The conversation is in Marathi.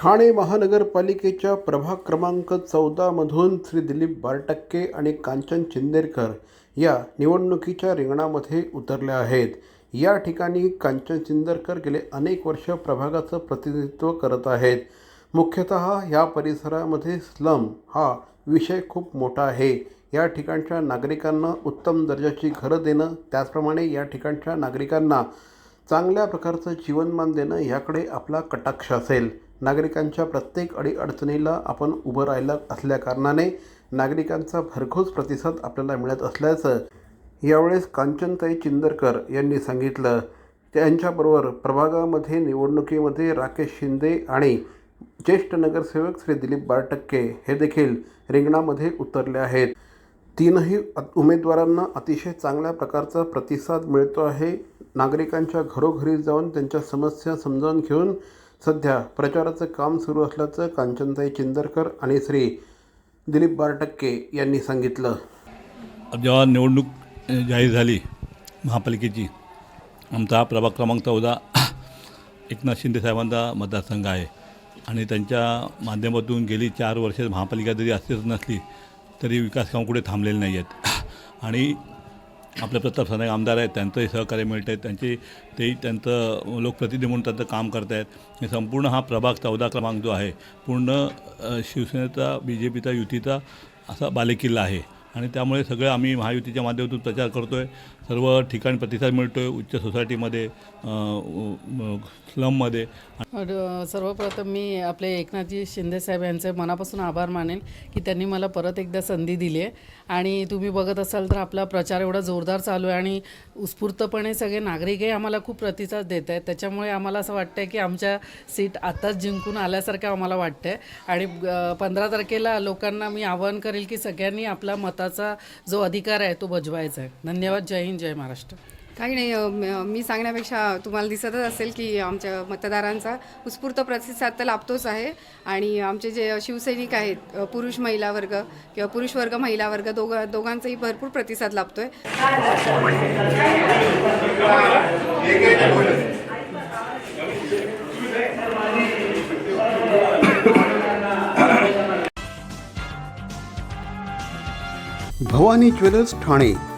ठाणे महानगरपालिकेच्या प्रभाग क्रमांक चौदामधून श्री दिलीप बारटक्के आणि कांचन चिंदेरकर या निवडणुकीच्या रिंगणामध्ये उतरल्या आहेत. या ठिकाणी कांचन चिंदेरकर गेले अनेक वर्ष प्रभागाचं प्रतिनिधित्व करत आहेत. मुख्यतः या परिसरामध्ये स्लम हा विषय खूप मोठा आहे. या ठिकाणच्या नागरिकांना उत्तम दर्जाची घरं देणं त्याचप्रमाणे या ठिकाणच्या नागरिकांना चांगल्या प्रकारचं जीवनमान देणं याकडे आपला कटाक्ष असेल. नागरिकांच्या प्रत्येक अडीअडचणीला आपण उभं राहिलं असल्याकारणाने नागरिकांचा भरघोस प्रतिसाद आपल्याला मिळत असल्याचं यावेळेस कांचनताई चिंदरकर यांनी सांगितलं. त्यांच्याबरोबर प्रभागामध्ये निवडणुकीमध्ये राकेश शिंदे आणि ज्येष्ठ नगरसेवक श्री दिलीप बारटक्के हे देखील रिंगणामध्ये उतरले आहेत. तीनही उमेदवारांना अतिशय चांगल्या प्रकारचा प्रतिसाद मिळतो आहे. नागरिकांच्या घरोघरी जाऊन त्यांच्या समस्या समजावून घेऊन सध्या प्रचाराचं काम सुरू असल्याचं कांचनताई चिंदरकर आणि श्री दिलीप बारटक्के यांनी सांगितलं. जेव्हा निवडणूक जाहीर झाली महापालिकेची आमचा प्रभाग क्रमांक चौदा एकनाथ शिंदे साहेबांचा मतदारसंघ आहे. आणि त्यांच्या माध्यमातून गेली चार वर्ष महापालिका जरी अस्तित्वात नसली तरी विकास काम कुठे थांबलेले नाही आहेत आणि आपले प्रताप सरनाईक आमदार आहेत त्यांचंही सहकार्य मिळत आहेत त्यांचे तेही त्यांचं लोकप्रतिनिधी म्हणून त्यांचं काम करत आहेत हे संपूर्ण हा प्रभाग चौदा क्रमांक जो आहे पूर्ण शिवसेनेचा बी जे पीचा युतीचा असा बालेकिल्ला आहे. आणि त्यामुळे सगळं आम्ही महायुतीच्या माध्यमातून प्रचार करतो आहे सर्व ठिकाणी प्रतिसाद मिळतो आहे उच्च सोसायटीमध्ये स्लममध्ये सर्वप्रथम मी आपले एकनाथजी शिंदे साहेब यांचे मनापासून आभार मानेन की त्यांनी मला परत एकदा संधी दिली आहे. आणि तुम्ही बघत असाल तर आपला प्रचार एवढा जोरदार चालू आहे आणि उत्स्फूर्तपणे सगळे नागरिकही आम्हाला खूप प्रतिसाद देत आहेत. त्याच्यामुळे आम्हाला असं वाटतं की आमच्या सीट आत्ताच जिंकून आल्यासारखं आम्हाला वाटतं आहे आणि पंधरा तारखेला लोकांना मी आवाहन करेल की सगळ्यांनी आपला मताचा जो अधिकार आहे तो बजवायचा आहे. धन्यवाद. जय हिंद. जय महाराष्ट्र. काही नाही अ, म- सांगण्यापेक्षा तुम्हाला दिसतच असेल की आमच्या मतदारांचा उत्स्फूर्त प्रतिसाद तर लाभतोच आहे. आणि आमचे जे शिवसैनिक आहेत अ, पुरुष महिला वर्ग किंवा पुरुष वर्ग महिला वर्ग दोघ दोघांचाही भरपूर प्रतिसाद लाभतोय. भवानी ज्वेलर्स ठाणे.